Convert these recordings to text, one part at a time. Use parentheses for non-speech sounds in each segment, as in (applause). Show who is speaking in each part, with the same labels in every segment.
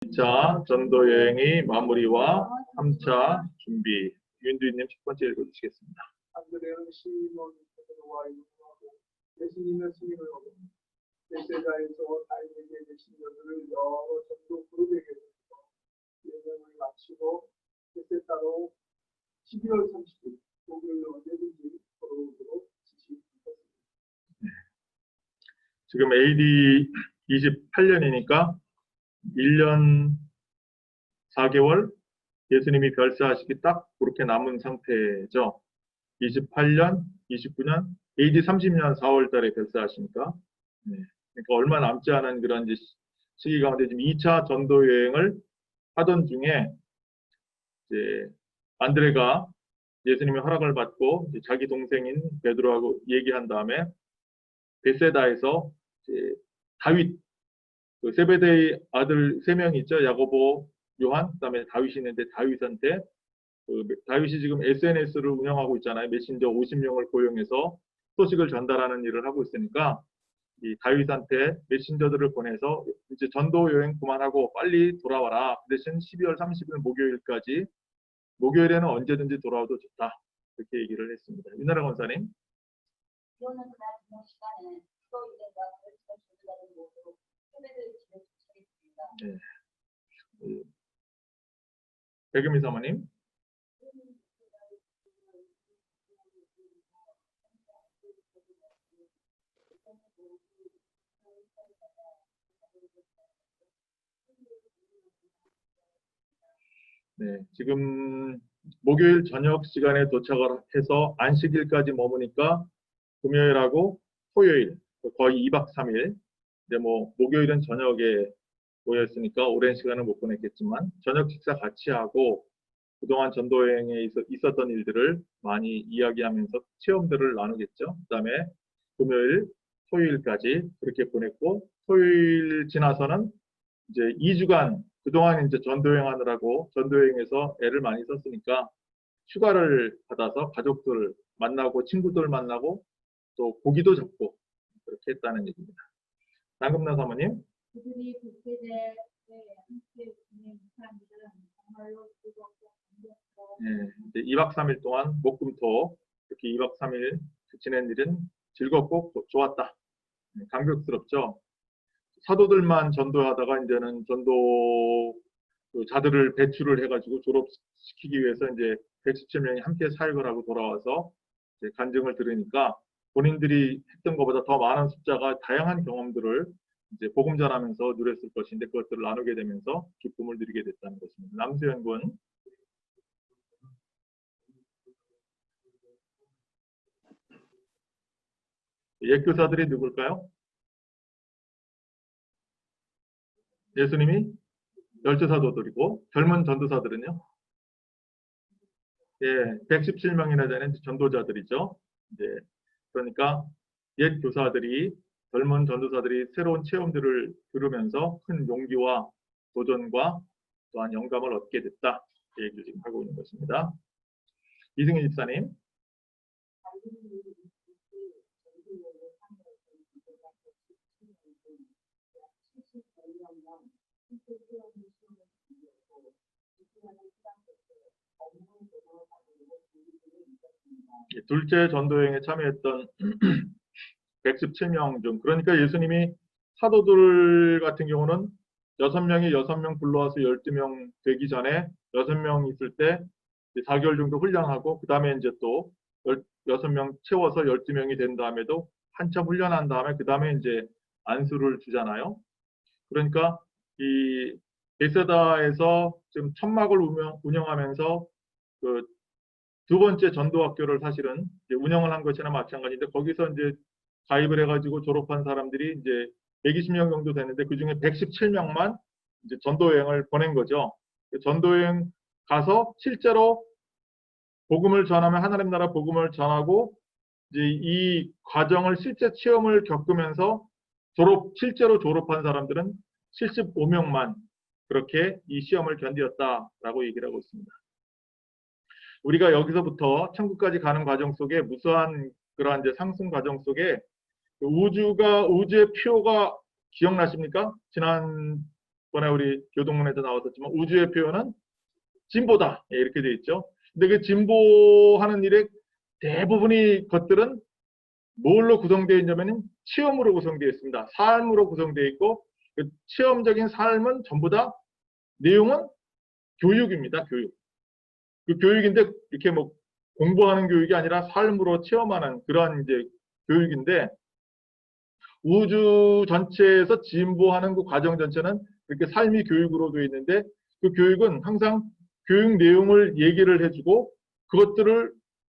Speaker 1: 2차 전도 여행의 마무리와 3차 준비. 윤두희님 첫 번째 읽어주시겠습니다.
Speaker 2: 안드레는 시몬 베드로와 이동하고 예수님의 승인을 얻고 베세다에서 다윗에게 계신 여들을 여러 전도 그룹에게 주고 여행을 마치고 베세다로 12월 30일 목요일 언제든지 걸어오도록 지시했습니다.
Speaker 1: 지금 AD 28년이니까 1년 4개월 예수님이 별세하시기 딱 그렇게 남은 상태죠. 28년, 29년, AD 30년 4월 달에 별세하시니까. 네. 그러니까 얼마 남지 않은 그런 시기 가운데 지금 2차 전도 여행을 하던 중에 이제 안드레가 예수님의 허락을 받고 자기 동생인 베드로하고 얘기한 다음에 베세다에서 다윗 그 세베데의 아들 세 명 있죠. 야고보 요한 그다음에 다윗이 있는데 다윗한테 그 다윗이 지금 SNS를 운영하고 있잖아요. 메신저 50명을 고용해서 소식을 전달하는 일을 하고 있으니까 이 다윗한테 메신저들을 보내서 이제 전도 여행 그만하고 빨리 돌아와라. 그 대신 12월 30일 목요일까지 목요일에는 언제든지 돌아와도 좋다. 그렇게 얘기를 했습니다. 윤나라 권사님 백유미 사모님 네, 지금 목요일 저녁 시간에 도착을 해서 안식일까지 머무니까 금요일하고 토요일 거의 2박 3일. 근데 뭐 목요일은 저녁에 모였으니까 오랜 시간을 못 보냈겠지만 저녁 식사 같이 하고 그동안 전도 여행에 있어- 있었던 일들을 많이 이야기하면서 체험들을 나누겠죠. 그다음에 금요일, 토요일까지 그렇게 보냈고 토요일 지나서는 이제 2주간 그동안 이제 전도 여행 하느라고 전도 여행에서 애를 많이 썼으니까 휴가를 받아서 가족들 만나고 친구들 만나고 또 고기도 잡고 그렇게 했다는 얘기입니다. 남금나 사모님,
Speaker 3: 그들이 북세대에 함께 지낸 사람들은 정말로 즐겁고 감격스러운
Speaker 1: 예, 이제 2박 3일 동안 목금토 이렇게 2박 3일 지낸 일은 즐겁고 또 좋았다. 예, 감격스럽죠. 사도들만 전도하다가 이제는 전도 그 자들을 배출을 해가지고 졸업시키기 위해서 이제 117명이 함께 사역을 하고 돌아와서 간증을 들으니까 본인들이 했던 것보다 더 많은 숫자가 다양한 경험들을 이제 복음 전하면서 누렸을 것인데 그것들을 나누게 되면서 기쁨을 누리게 됐다는 것입니다. 남수현 군 옛 교사들이 누굴까요? 예수님이 열두 사도들이고 젊은 전도사들은요? 예, 117명이나 되는 전도자들이죠. 이제 그러니까 옛 교사들이 젊은 전도사들이 새로운 체험들을 들으면서 큰 용기와 도전과 또한 영감을 얻게 됐다. 이 얘기를 지금 하고 있는 것입니다. 이승희 집사님. 예, 둘째 전도여행에 참여했던 (clears throat) 117명 중 그러니까 예수님이 사도들 같은 경우는 6명이 6명 불러와서 12명 되기 전에 6명 있을 때 4개월 정도 훈련하고 그 다음에 이제 또 6명 채워서 12명이 된 다음에도 한참 훈련한 다음에 그 다음에 이제 안수를 주잖아요. 그러니까 이 베세다에서 지금 천막을 운영, 운영하면서 그 두 번째 전도학교를 사실은 운영을 한 것이나 마찬가지인데 거기서 이제 가입을 해가지고 졸업한 사람들이 이제 120명 정도 되는데 그 중에 117명만 이제 전도여행을 보낸 거죠. 전도여행 가서 실제로 복음을 전하면 하나님 나라 복음을 전하고 이제 이 과정을 실제 체험을 겪으면서 졸업 실제로 졸업한 사람들은 75명만 그렇게 이 시험을 견디었다라고 얘기를 하고 있습니다. 우리가 여기서부터 천국까지 가는 과정 속에 무수한 그러한 이제 상승 과정 속에 그 우주가 우주의 표가 기억나십니까? 지난 번에 우리 교동문에도 나왔었지만 우주의 표현은 진보다 예, 이렇게 돼 있죠. 근데 그 진보하는 일의 대부분의 것들은 뭘로 구성되어 있냐면은 체험으로 구성되어 있습니다. 삶으로 구성되어 있고 그 체험적인 삶은 전부 다 내용은 교육입니다. 교육. 그 교육인데 이렇게 뭐 공부하는 교육이 아니라 삶으로 체험하는 그러한 이제 교육인데 우주 전체에서 진보하는 그 과정 전체는 이렇게 삶이 교육으로 되어 있는데 그 교육은 항상 교육 내용을 얘기를 해주고 그것들을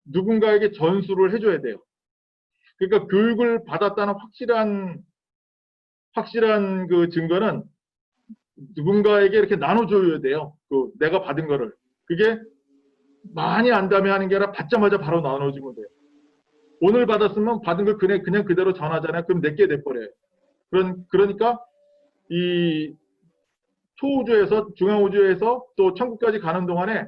Speaker 1: 누군가에게 전수를 해줘야 돼요. 그러니까 교육을 받았다는 확실한 확실한 그 증거는 누군가에게 이렇게 나눠줘야 돼요. 그 내가 받은 거를 그게 많이 안다며 하는 게 아니라 받자마자 바로 나눠주면 돼요. 오늘 받았으면 받은 걸 그냥, 그냥 그대로 전하잖아요. 그럼 내게 돼버려요. 그런, 그러니까 이 초우주에서 중앙우주에서 또 천국까지 가는 동안에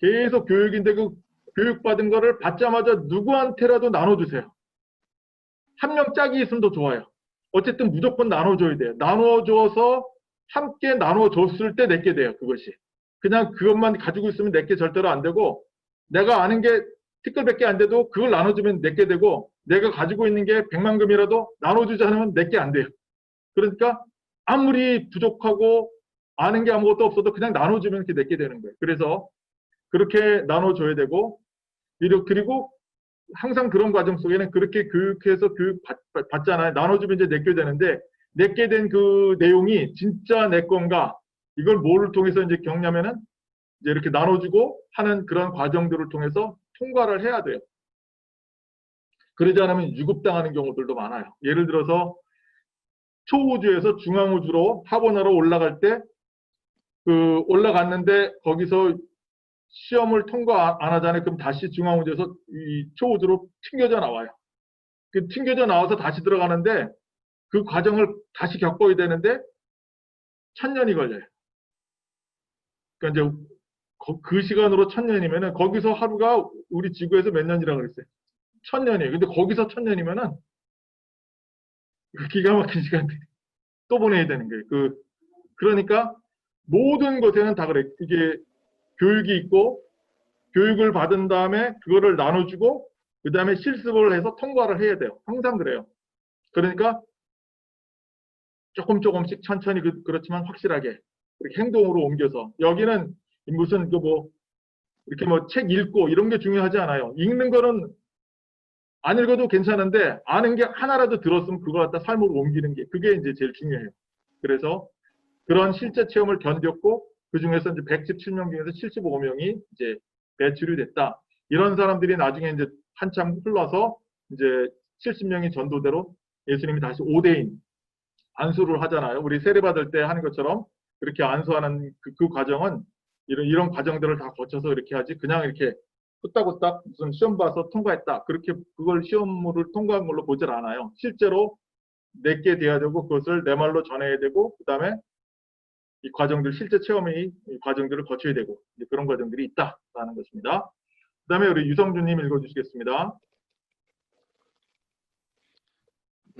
Speaker 1: 계속 교육인데 그 교육받은 거를 받자마자 누구한테라도 나눠주세요. 한 명 짝이 있으면 더 좋아요. 어쨌든 무조건 나눠줘야 돼요. 나눠줘서 함께 나눠줬을 때 내게 돼요. 그것이. 그냥 그것만 가지고 있으면 내게 절대로 안 되고 내가 아는 게 티끌밖에 안 돼도 그걸 나눠주면 내게 되고 내가 가지고 있는 게 백만금이라도 나눠주지 않으면 내게 안 돼요. 그러니까 아무리 부족하고 아는 게 아무것도 없어도 그냥 나눠주면 이렇게 내게 되는 거예요. 그래서 그렇게 나눠줘야 되고 그리고 항상 그런 과정 속에는 그렇게 교육해서 교육 받, 받잖아요. 나눠주면 이제 내게 되는데 내게 된 그 내용이 진짜 내 건가 이걸 뭐를 통해서 이제 겪냐면은 이제 이렇게 나눠주고 하는 그런 과정들을 통해서 통과를 해야 돼요. 그러지 않으면 유급당하는 경우들도 많아요. 예를 들어서 초우주에서 중앙우주로 타본하러 올라갈 때 그 올라갔는데 거기서 시험을 통과 안 하잖아요. 그럼 다시 중앙우주에서 이 초우주로 튕겨져 나와요. 그 튕겨져 나와서 다시 들어가는데 그 과정을 다시 겪어야 되는데 천년이 걸려요. 그러니까 이제 거- 그 시간으로 천년이면은 거기서 하루가 우리 지구에서 몇 년이라 그랬어요? 천년이에요. 근데 거기서 천년이면은 그 기가 막힌 시간들이 (laughs) 또 보내야 되는 거예요. 그 그러니까 모든 것에는 다 그래. 이게 교육이 있고 교육을 받은 다음에 그거를 나눠주고 그 다음에 실습을 해서 통과를 해야 돼요. 항상 그래요. 그러니까 조금 조금씩 천천히 그, 그렇지만 확실하게 행동으로 옮겨서 여기는 무슨 그뭐 이렇게 뭐 책 읽고 이런 게 중요하지 않아요. 읽는 거는 안 읽어도 괜찮은데 아는 게 하나라도 들었으면 그걸 갖다 삶으로 옮기는 게 그게 이제 제일 중요해요. 그래서 그런 실제 체험을 견뎠고 그 중에서 이제 117명 중에서 75명이 이제 배출이 됐다. 이런 사람들이 나중에 이제 한참 흘러서 이제 70명이 전도대로 예수님이 다시 5대인 안수를 하잖아요. 우리 세례 받을 때 하는 것처럼 그렇게 안수하는 그, 그 과정은 이런 이런 과정들을 다 거쳐서 이렇게 하지 그냥 이렇게 후딱후딱 무슨 시험 봐서 통과했다 그렇게 그걸 시험을 통과한 걸로 보질 않아요. 실제로 내게 돼야 되고 그것을 내 말로 전해야 되고 그 다음에 이 과정들 실제 체험의 이 과정들을 거쳐야 되고 그런 과정들이 있다라는 것입니다. 그 다음에 우리 유성준님 읽어주시겠습니다.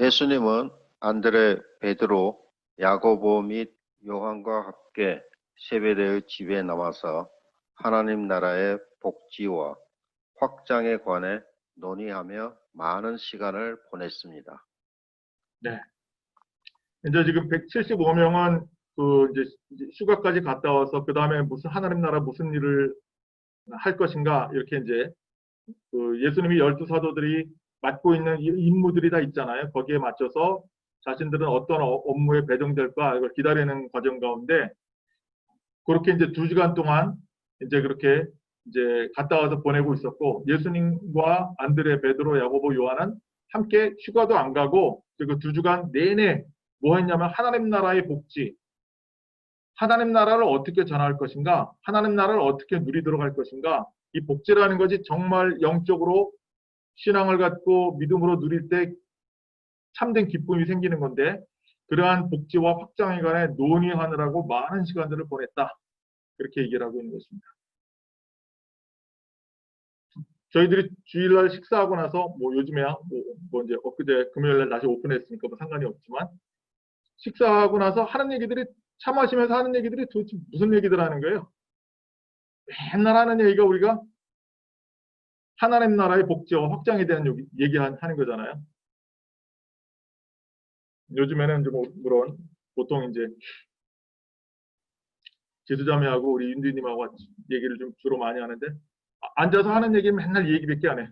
Speaker 4: 예수님은 안드레, 베드로, 야고보 및 요한과 함께 세베대의 집에 나와서 하나님 나라의 복지와 확장에 관해 논의하며 많은 시간을 보냈습니다.
Speaker 1: 이제 지금 175명은 그 이제 휴가까지 갔다 와서 그 다음에 무슨 하나님 나라 무슨 일을 할 것인가 이렇게 이제 그 예수님이 열두 사도들이 맡고 있는 이 임무들이 다 있잖아요. 거기에 맞춰서 자신들은 어떤 어- 업무에 배정될까 이걸 기다리는 과정 가운데 그렇게 이제 두 시간 동안 이제 그렇게 이제 갔다 와서 보내고 있었고 예수님과 안드레, 베드로, 야고보, 요한은 함께 휴가도 안 가고 그두 주간 내내 뭐 했냐면 하나님 나라의 복지, 하나님 나라를 어떻게 전할 것인가, 하나님 나라를 어떻게 누리도록 할 것인가, 이 복지라는 것이 정말 영적으로 신앙을 갖고 믿음으로 누릴 때 참된 기쁨이 생기는 건데, 그러한 복지와 확장에 관해 논의하느라고 많은 시간들을 보냈다. 그렇게 얘기를 하고 있는 것입니다. 저희들이 주일날 식사하고 나서 뭐 요즘에야 뭐, 뭐 이제 엊그제 금요일날 다시 오픈했으니까 뭐 상관이 없지만 식사하고 나서 하는 얘기들이 차 마시면서 하는 얘기들이 도대체 무슨 얘기들 하는 거예요? 맨날 하는 얘기가 우리가 하나님 나라의 복지와 확장에 대한 얘기- 얘기하는 거잖아요. 요즘에는 좀 물론 보통 이제 지수자매하고 우리 윤두님하고 얘기를 좀 주로 많이 하는데 아- 앉아서 하는 얘기는 맨날 이 얘기밖에 안 해.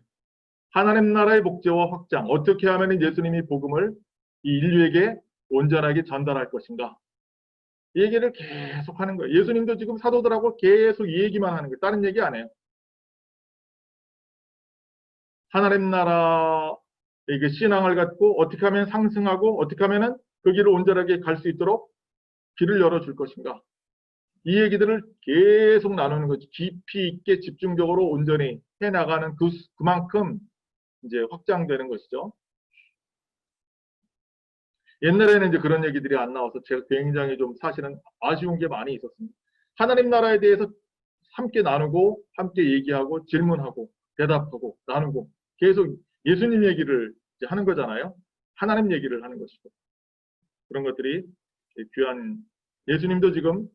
Speaker 1: 하나님 나라의 복제와 확장 어떻게 하면 예수님이 복음을 이 인류에게 온전하게 전달할 것인가 이 얘기를 계속 하는 거예요. 예수님도 지금 사도들하고 계속 이 얘기만 하는 거예요. 다른 얘기 안 해요. 하나님 나라 의그 신앙을 갖고 어떻게 하면 상승하고 어떻게 하면은 그 길을 온전하게 갈 수 있도록 길을 열어줄 것인가. 이 얘기들을 계속 나누는 거지. 깊이 있게 집중적으로 온전히 해 나가는 그, 그만큼 이제 확장되는 것이죠. 옛날에는 이제 그런 얘기들이 안 나와서 제가 굉장히 좀 사실은 아쉬운 게 많이 있었습니다. 하나님 나라에 대해서 함께 나누고, 함께 얘기하고, 질문하고, 대답하고, 나누고, 계속 예수님 얘기를 하는 거잖아요. 하나님 얘기를 하는 것이고. 그런 것들이 귀한, 예수님도 지금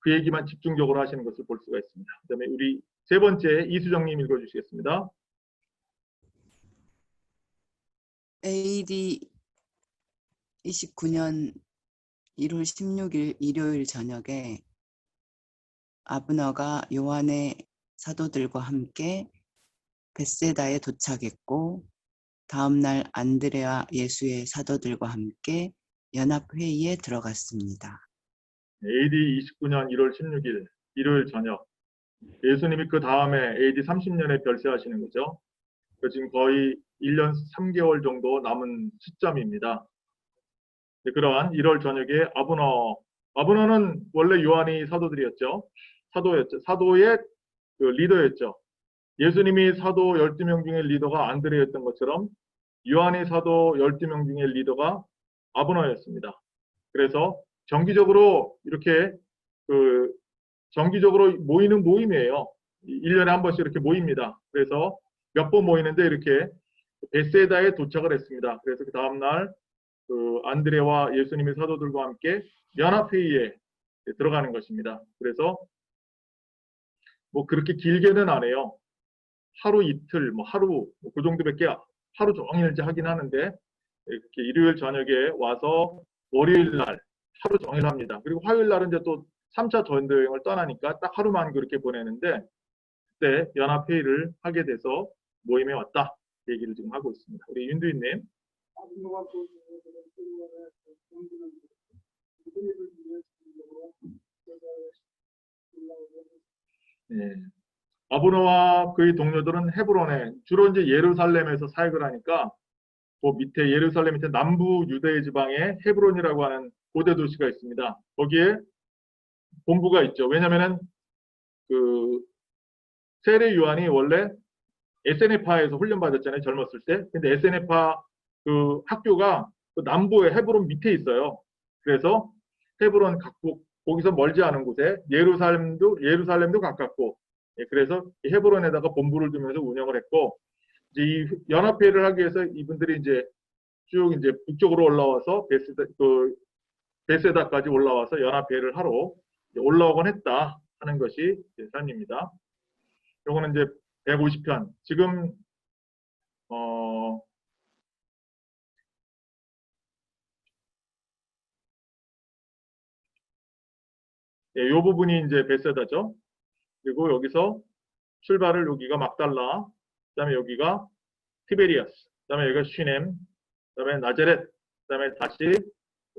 Speaker 1: 그 얘기만 집중적으로 하시는 것을 볼 수가 있습니다. 그 다음에 우리 세 번째 이수정님 읽어주시겠습니다.
Speaker 5: AD 29년 1월 16일 일요일 저녁에 아브너가 요한의 사도들과 함께 베세다에 도착했고 다음날 안드레와 예수의 사도들과 함께 연합회의에 들어갔습니다.
Speaker 1: AD 29년 1월 16일 일요일 저녁 예수님이 그 다음에 AD 30년에 별세하시는 거죠. 그 지금 거의 1년 3개월 정도 남은 시점입니다. 네, 그러한 1월 저녁에 아브너 아브너는 원래 요한이 사도들이었죠. 사도였죠. 사도의 그 리더였죠. 예수님이 사도 12명 중에 리더가 안드레였던 것처럼 요한이 사도 12명 중에 리더가 아브너였습니다. 그래서 정기적으로 이렇게 그 정기적으로 모이는 모임이에요. 1년에 한 번씩 이렇게 모입니다. 그래서 몇 번 모이는데 이렇게 베세다에 도착을 했습니다. 그래서 그 다음날 그 안드레와 예수님의 사도들과 함께 연합회의에 들어가는 것입니다. 그래서 뭐 그렇게 길게는 안 해요. 하루 이틀, 뭐 하루 뭐그 정도밖에 하루 종일 이제 하긴 하는데 이렇게 일요일 저녁에 와서 월요일 날 하루 종일 합니다. 그리고 화요일 날은 이제 또 3차 전도 여행을 떠나니까 딱 하루만 그렇게 보내는데 그때 연합회의를 하게 돼서 모임에 왔다 얘기를 지금 하고 있습니다. 우리 윤두인님
Speaker 2: 그
Speaker 1: 네. 아브노와 그의 동료들은 헤브론에 주로 이제 예루살렘에서 사역을 하니까 그 밑에 예루살렘 밑에 남부 유대 지방에 헤브론이라고 하는 고대 도시가 있습니다. 거기에 본부가 있죠. 왜냐면은 그 세례 요한이 원래 에세네파에서 훈련 받았잖아요. 젊었을 때. 근데 에세네파 그 학교가 그 남부의 헤브론 밑에 있어요. 그래서 헤브론 각국 거기서 멀지 않은 곳에 예루살렘도 예루살렘도 가깝고 예, 그래서 이 헤브론에다가 본부를 두면서 운영을 했고 이제 이 연합회를 하기 위해서 이분들이 이제 쭉 이제 북쪽으로 올라와서 베세다 그 베세다까지 올라와서 연합회를 하러 올라오곤 했다 하는 것이 이제 삶입니다. 요거는 이제 150편 지금 어 예, 요 부분이 이제 베세다죠. 그리고 여기서 출발을 여기가 막달라, 그 다음에 여기가 티베리아스, 그 다음에 여기가 쉬넴, 그 다음에 나제렛, 그 다음에 다시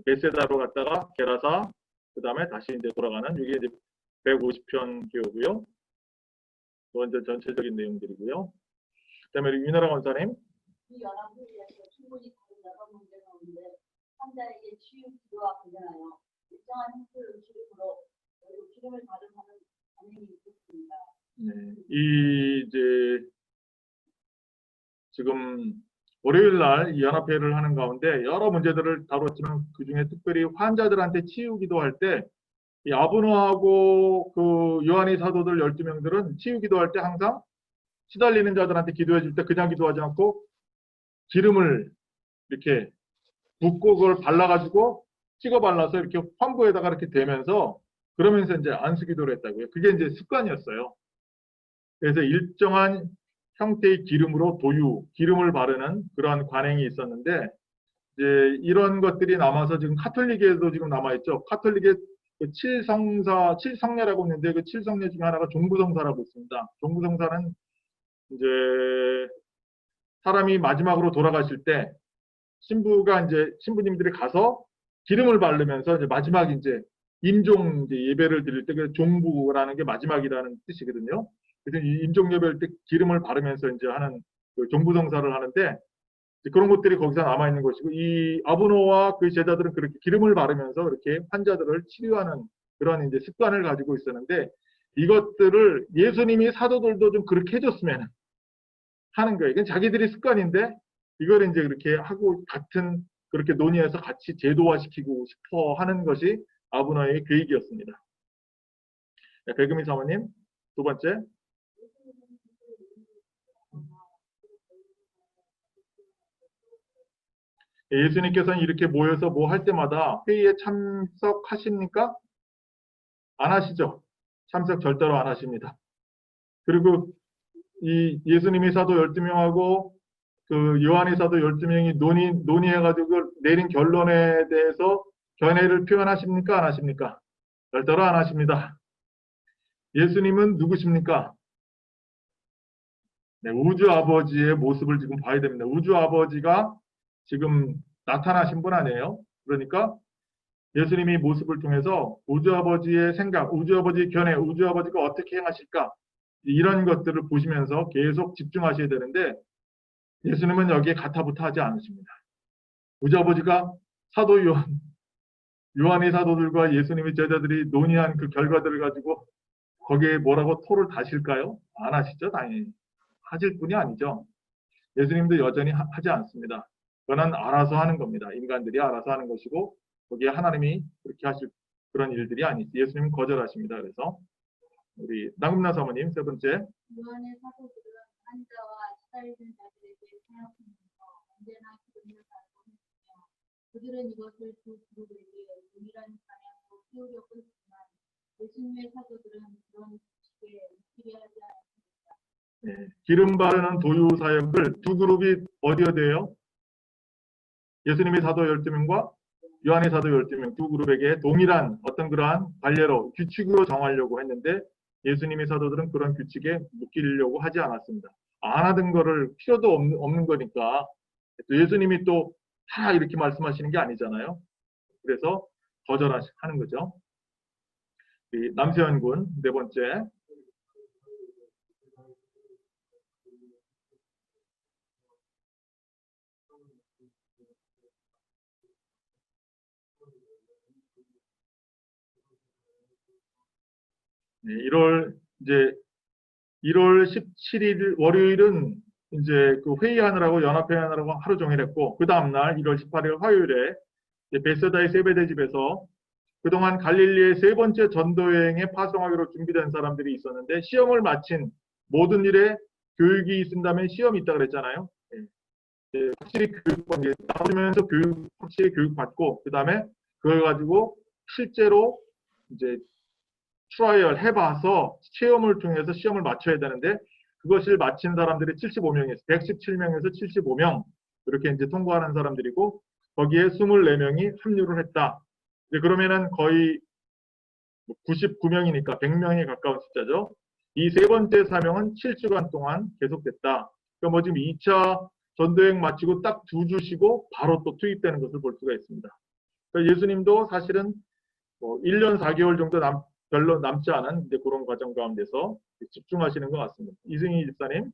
Speaker 1: 베세다로 갔다가 게라사, 그 다음에 다시 이제 돌아가는 이게 이제 150편 교고요. 먼저 전체적인 내용들이고요. 그 다음에 우리 윤나라 원사님,
Speaker 3: 이 연합회의에서 충분히 다른 여러 문제가 오는데 환자에게 치유 기도가 되잖아요. 일정한 반응이 있었습니다.
Speaker 1: 네, 이 이제 지금 월요일 날이 연합회를 하는 가운데 여러 문제들을 다뤘지만 그 중에 특별히 환자들한테 치유 기도 할 때 이 아브노하고 그 요한의 사도들 12명들은 치유 기도 할 때 항상 시달리는 자들한테 기도해 줄 때 그냥 기도하지 않고 기름을 이렇게 붓고 그걸 발라가지고 찍어 발라서 이렇게 환부에다가 이렇게 대면서 그러면서 이제 안수기도를 했다고요. 그게 이제 습관이었어요. 그래서 일정한 형태의 기름으로 도유, 기름을 바르는 그러한 관행이 있었는데 이제 이런 것들이 남아서 지금 카톨릭에도 지금 남아있죠. 카톨릭의 그 칠성사, 칠성례라고 있는데 그 칠성례 중에 하나가 종부성사라고 있습니다. 종부성사는 이제 사람이 마지막으로 돌아가실 때 신부가 이제 신부님들이 가서 기름을 바르면서 이제 마지막 이제 임종 이제 예배를 드릴 때 그 종부라는 게 마지막이라는 뜻이거든요. 그래서 이 임종 예배할 때 기름을 바르면서 이제 하는 그 종부성사를 하는데 그런 것들이 거기서 남아 있는 것이고 이 아부노와 그 제자들은 그렇게 기름을 바르면서 이렇게 환자들을 치료하는 그런 이제 습관을 가지고 있었는데 이것들을 예수님이 사도들도 좀 그렇게 해줬으면 하는 거예요. 이건 자기들이 습관인데 이걸 이제 그렇게 하고 같은 그렇게 논의해서 같이 제도화시키고 싶어 하는 것이 아부노의 계획이었습니다. 네, 백금희 사모님 두 번째 예수님께서는 이렇게 모여서 뭐 할 때마다 회의에 참석하십니까? 안 하시죠? 참석 절대로 안 하십니다. 그리고 이 예수님의 사도 12명하고 그 요한의 사도 12명이 논의, 논의해가지고 내린 결론에 대해서 견해를 표현하십니까? 안 하십니까? 절대로 안 하십니다. 예수님은 누구십니까? 네, 우주 아버지의 모습을 지금 봐야 됩니다. 우주 아버지가 지금 나타나신 분 아니에요? 그러니까 예수님이 모습을 통해서 우주 아버지의 생각, 우주 아버지의 견해, 우주 아버지가 어떻게 행하실까? 이런 것들을 보시면서 계속 집중하셔야 되는데 예수님은 여기에 가타부타 하지 않으십니다. 우주 아버지가 사도 요한, 요한의 사도들과 예수님의 제자들이 논의한 그 결과들을 가지고 거기에 뭐라고 토를 다실까요? 안 하시죠, 당연히. 하실 분이 아니죠. 예수님도 여전히 하- 하지 않습니다. 그거는 알아서 하는 겁니다. 인간들이 알아서 하는 것이고 거기에 하나님이 그렇게 하실 그런 일들이 아니지. 예수님은 거절하십니다. 그래서 우리 남금나 사모님 세 번째
Speaker 3: 요한의 사도들은 환자와 시달리는 자들에게 사역하면서 언제나 기름을 받고 했으며 그들은 이것을 두 그룹에게 동일한 방향으로 키우려고 했지만 예수님의 사도들은 그런 규칙에 미치게 하지 않았습니다.
Speaker 1: 예, 기름 바르는 도유 사역을 두 그룹이 어디에 돼요? 예수님의 사도 12명과 요한의 사도 12명 두 그룹에게 동일한 어떤 그러한 관례로 규칙으로 정하려고 했는데 예수님의 사도들은 그런 규칙에 묶이려고 하지 않았습니다. 안 하던 거를 필요도 없는, 없는 거니까 또 예수님이 또다 이렇게 말씀하시는 게 아니잖아요. 그래서 거절하는 거죠. 이 남세현 군 네 번째 네, 1월 이제 1월 17일 월요일은 이제 그 회의하느라고 연합회의하느라고 하루 종일 했고 그 다음 날 1월 18일 화요일에 베세다의 세배대 집에서 그동안 갈릴리의 세 번째 전도 여행에 파송하기로 준비된 사람들이 있었는데 시험을 마친 모든 일에 교육이 있은다면 시험이 있다 그랬잖아요. 예. 이제 확실히 교육 이제 나오면서 교육 확실히 교육 받고 그 다음에 그걸 가지고 실제로 이제 트라이얼 해봐서 체험을 통해서 시험을 맞춰야 되는데 그것을 마친 사람들이 75명에서 117명에서 75명 이렇게 이제 통과하는 사람들이고 거기에 24명이 합류를 했다. 이제 그러면은 거의 99명이니까 100명에 가까운 숫자죠. 이 세 번째 사명은 7주간 동안 계속됐다. 그러니까 뭐 지금 2차 전도여행 마치고 딱 두 주 쉬고 바로 또 투입되는 것을 볼 수가 있습니다. 그러니까 예수님도 사실은 뭐 1년 4개월 정도 남, 별로 남지 않은 이제 그런 과정 가운데서 집중하시는 것 같습니다. 이승희 집사님.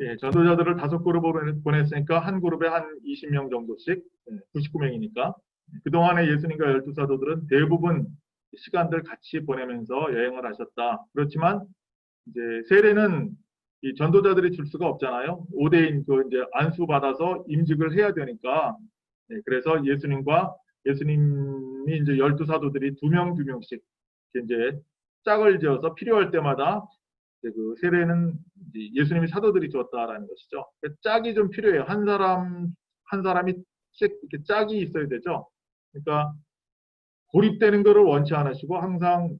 Speaker 1: 예, 전도자들을 다섯 그룹으로 보냈으니까 한 그룹에 한 20명 정도씩, 99명이니까. 그동안에 예수님과 열두 사도들은 대부분 시간들 같이 보내면서 여행을 하셨다. 그렇지만 이제 세례는 이 전도자들이 줄 수가 없잖아요. 5대인 그 이제 안수 받아서 임직을 해야 되니까. 네, 그래서 예수님과 예수님이 이제 열두 사도들이 두 명 두 명씩 이제 짝을 지어서 필요할 때마다 그 세례는 예수님이 사도들이 주었다라는 것이죠. 그 짝이 좀 필요해요. 한 사람 한 사람이 씩 이렇게 짝이 있어야 되죠. 그러니까 고립되는 것을 원치 않으시고 항상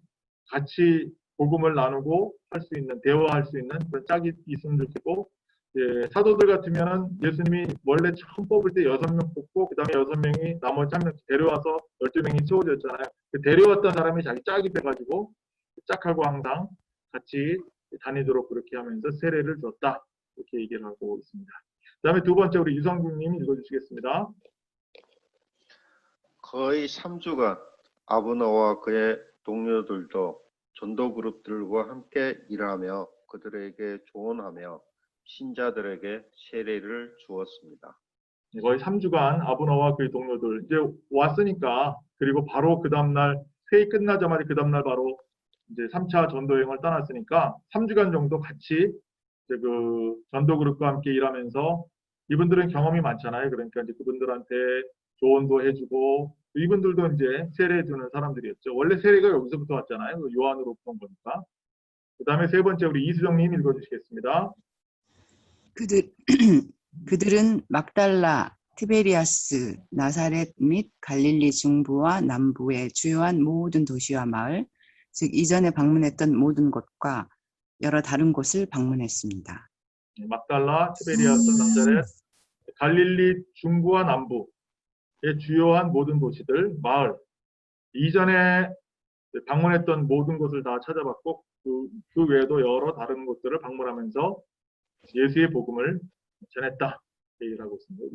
Speaker 1: 같이 복음을 나누고 할 수 있는 대화할 수 있는 그런 짝이 있으면 좋겠고 예, 사도들 같으면은 예수님이 원래 처음 뽑을 때 여섯 명 뽑고 그 다음에 여섯 명이 나머지 한명 데려와서 열두 명이 채워졌잖아요. 그 데려왔던 사람이 자기 짝이 돼가지고 그 짝하고 항상 같이 다니도록 그렇게 하면서 세례를 줬다 이렇게 얘기를 하고 있습니다. 그 다음에 두 번째 우리 유성국님 읽어주시겠습니다.
Speaker 4: 거의 3주간 아브너와 그의 동료들도 전도 그룹들과 함께 일하며 그들에게 조언하며 신자들에게 세례를 주었습니다.
Speaker 1: 거의 3주간 아브너와 그의 동료들 이제 왔으니까 그리고 바로 그 다음날 회의 끝나자마자 그 다음날 바로 이제 3차 전도 여행을 떠났으니까 3주간 정도 같이 이제 그 전도 그룹과 함께 일하면서 이분들은 경험이 많잖아요. 그러니까 이제 그분들한테 조언도 해주고 이분들도 이제 세례 주는 사람들이었죠. 원래 세례가 여기서부터 왔잖아요. 그 요한으로 본 거니까. 그 다음에 세 번째 우리 이수정님 읽어주시겠습니다.
Speaker 5: 그들 (clears throat) 그들은 막달라, 티베리아스, 나사렛 및 갈릴리 중부와 남부의 주요한 모든 도시와 마을, 즉 이전에 방문했던 모든 곳과 여러 다른 곳을 방문했습니다.
Speaker 1: 네, 막달라, 티베리아스, 나자렛, 갈릴리 중부와 남부의 주요한 모든 도시들, 마을, 이전에 방문했던 모든 곳을 다 찾아봤고 그, 그 외에도 여러 다른 곳들을 방문하면서 예수의 복음을 전했다. 얘기를 하고 있습니다.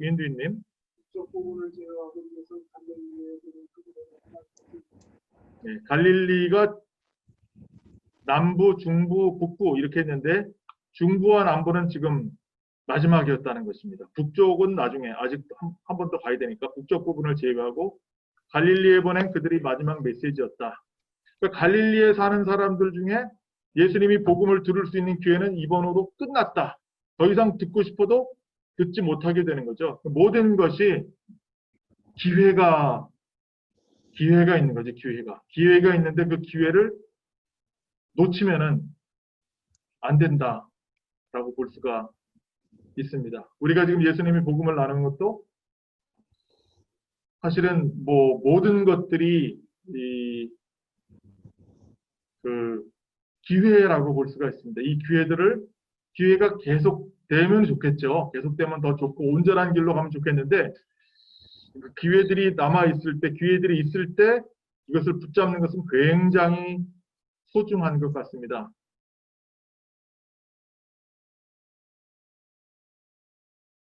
Speaker 2: 그들의
Speaker 1: 네, 갈릴리가 남부, 중부, 북부 이렇게 했는데 중부와 남부는 지금 마지막이었다는 것입니다. 북쪽은 나중에 아직 한 번 더 가야 되니까 북쪽 부분을 제외하고 갈릴리에 보낸 그들이 마지막 메시지였다. 그러니까 갈릴리에 사는 사람들 중에 예수님이 복음을 들을 수 있는 기회는 이번으로 끝났다. 더 이상 듣고 싶어도 듣지 못하게 되는 거죠. 모든 것이 기회가 기회가 있는 거지 기회가 기회가 있는데 그 기회를 놓치면은 안 된다라고 볼 수가 있습니다. 우리가 지금 예수님이 복음을 나누는 것도 사실은 뭐 모든 것들이 이 그 기회라고 볼 수가 있습니다. 이 기회들을 기회가 계속 되면 좋겠죠. 계속되면 더 좋고 온전한 길로 가면 좋겠는데 그 기회들이 남아 있을 때, 기회들이 있을 때 이것을 붙잡는 것은 굉장히 소중한 것 같습니다.